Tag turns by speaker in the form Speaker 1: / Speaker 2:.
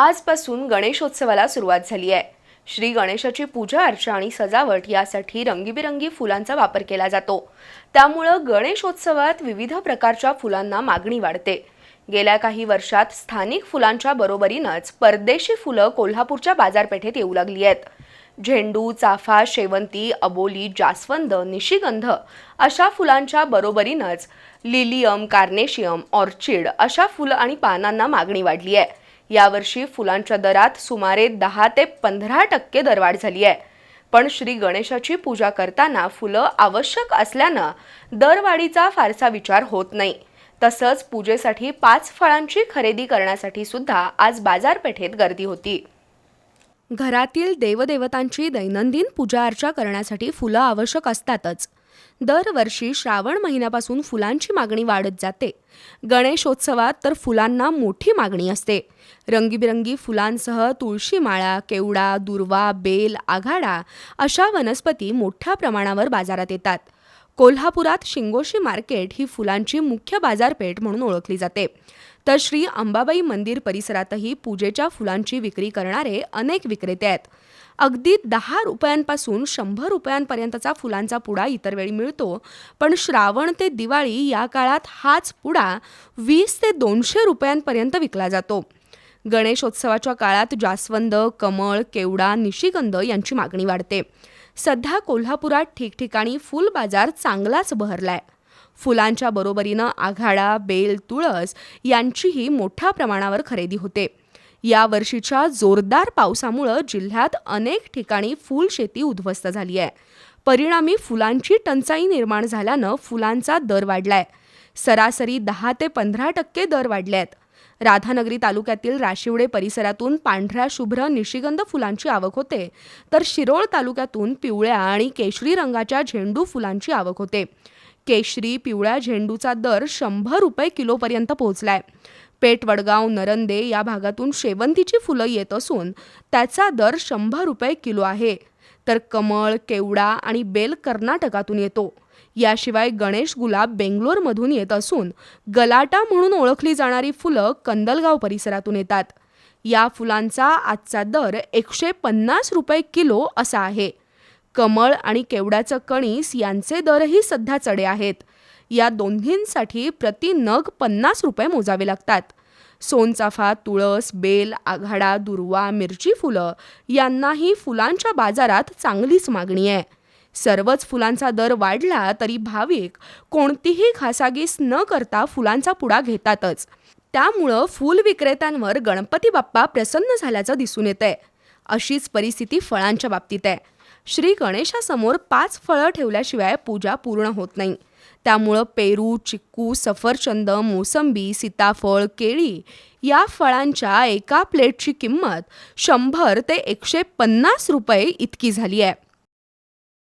Speaker 1: आजपासून गणेशोत्सवाला सुरुवात झाली आहे. श्री गणेशाची पूजा अर्चा आणि सजावट यासाठी रंगीबिरंगी फुलांचा वापर केला जातो. त्यामुळं गणेशोत्सवात विविध प्रकारच्या फुलांना मागणी वाढते. गेल्या काही वर्षात स्थानिक फुलांच्या बरोबरीनंच परदेशी फुलं कोल्हापूरच्या बाजारपेठेत येऊ लागली आहेत. झेंडू चाफा शेवंती अबोली जास्वंद निशिगंध अशा फुलांच्या बरोबरीनंच लिलियम कार्नेशियम ऑर्चिड अशा फुलं आणि पानांना मागणी वाढली आहे. यावर्षी फुलांच्या दरात सुमारे दहा ते पंधरा टक्के दरवाढ झाली आहे. पण श्री गणेशाची पूजा करताना फुलं आवश्यक असल्यानं दरवाढीचा फारसा विचार होत नाही. तसंच पूजेसाठी पाच फळांची खरेदी करण्यासाठी सुद्धा आज बाजारपेठेत गर्दी होती. घरातील देवदेवतांची दैनंदिन पूजा अर्चा करण्यासाठी फुलं आवश्यक असतातच. दरवर्षी श्रावण महिन्यापासून फुलांची मागणी वाढत जाते. गणेशोत्सवात तर फुलांना मोठी मागणी असते. रंगीबिरंगी फुलांसह तुळशी माळा केवडा दुर्वा बेल आघाडा अशा वनस्पती मोठ्या प्रमाणावर बाजारात येतात. कोल्हापुरात शिंगोशी मार्केट ही फुलांची मुख्य बाजारपेठ म्हणून ओळखली जाते. तर श्री अंबाबाई मंदिर परिसरातही पूजेच्या फुलांची विक्री करणारे अनेक विक्रेते आहेत. अगदी दहा रुपयांपासून शंभर रुपयांपर्यंतचा फुलांचा पुडा इतर वेळी मिळतो पण श्रावण ते दिवाळी या काळात हाच पुडा वीस ते दोनशे रुपयांपर्यंत विकला जातो. गणेशोत्सवाच्या काळात जास्वंद कमळ केवडा निशिगंध यांची मागणी वाढते. सध्या कोल्हापुरात ठिकठिकाणी फुल बाजार चांगलाच बहरलाय. फुलांच्या बरोबरीनं आघाडा बेल तुळस यांचीही मोठ्या प्रमाणावर खरेदी होते. या वर्षीच्या जोरदार पावसामुळं जिल्ह्यात अनेक ठिकाणी फुल शेती उद्ध्वस्त झाली आहे. परिणामी फुलांची टंचाई निर्माण झाल्यानं फुलांचा दर वाढलाय. सरासरी दहा ते पंधरा टक्के दर वाढले आहेत राधानगरी तालुक्यातील राशिवडे परिसरातून पांढऱ्या शुभ्र निशिगंध फुलांची आवक होते. तर शिरोळ तालुक्यातून पिवळ्या आणि केशरी रंगाच्या झेंडू फुलांची आवक होते. केशरी पिवळ्या झेंडूचा दर शंभर रुपये किलोपर्यंत पोहोचलाय. पेठ वडगाव नरंदे या भागातून शेवंतीची फुलं येत असून त्याचा दर शंभर रुपये किलो आहे. तर कमळ केवडा आणि बेल कर्नाटकातून येतो. याशिवाय गणेश गुलाब बेंगलोरमधून येत असून गलाटा म्हणून ओळखली जाणारी फुलं कंदलगाव परिसरातून येतात. या फुलांचा आजचा दर एकशे पन्नास रुपये किलो असा आहे. कमळ आणि केवड्याचं कणीस यांचे दरही सध्या चढे आहेत. या दोन्हींसाठी प्रति नग पन्नास रुपये मोजावे लागतात. सोनचाफा तुळस बेल आघाडा दुर्वा मिरची फुलं यांनाही फुलांच्या बाजारात चांगलीच मागणी आहे. सर्वच फुलांचा दर वाढला तरी भाविक कोणतीही खासागीस न करता फुलांचा पुडा घेतातच. त्यामुळं फूल विक्रेत्यांवर गणपती बाप्पा प्रसन्न झाल्याचं दिसून येतंय. आहे अशीच परिस्थिती फळांच्या बाबतीत आहे. श्री गणेशासमोर पाच फळं ठेवल्याशिवाय पूजा पूर्ण होत नाही. त्यामुळं पेरू चिक्कू सफरचंद मोसंबी सीताफळ केळी या फळांच्या एका प्लेटची किंमत शंभर ते एकशे पन्नास रुपये इतकी झाली आहे.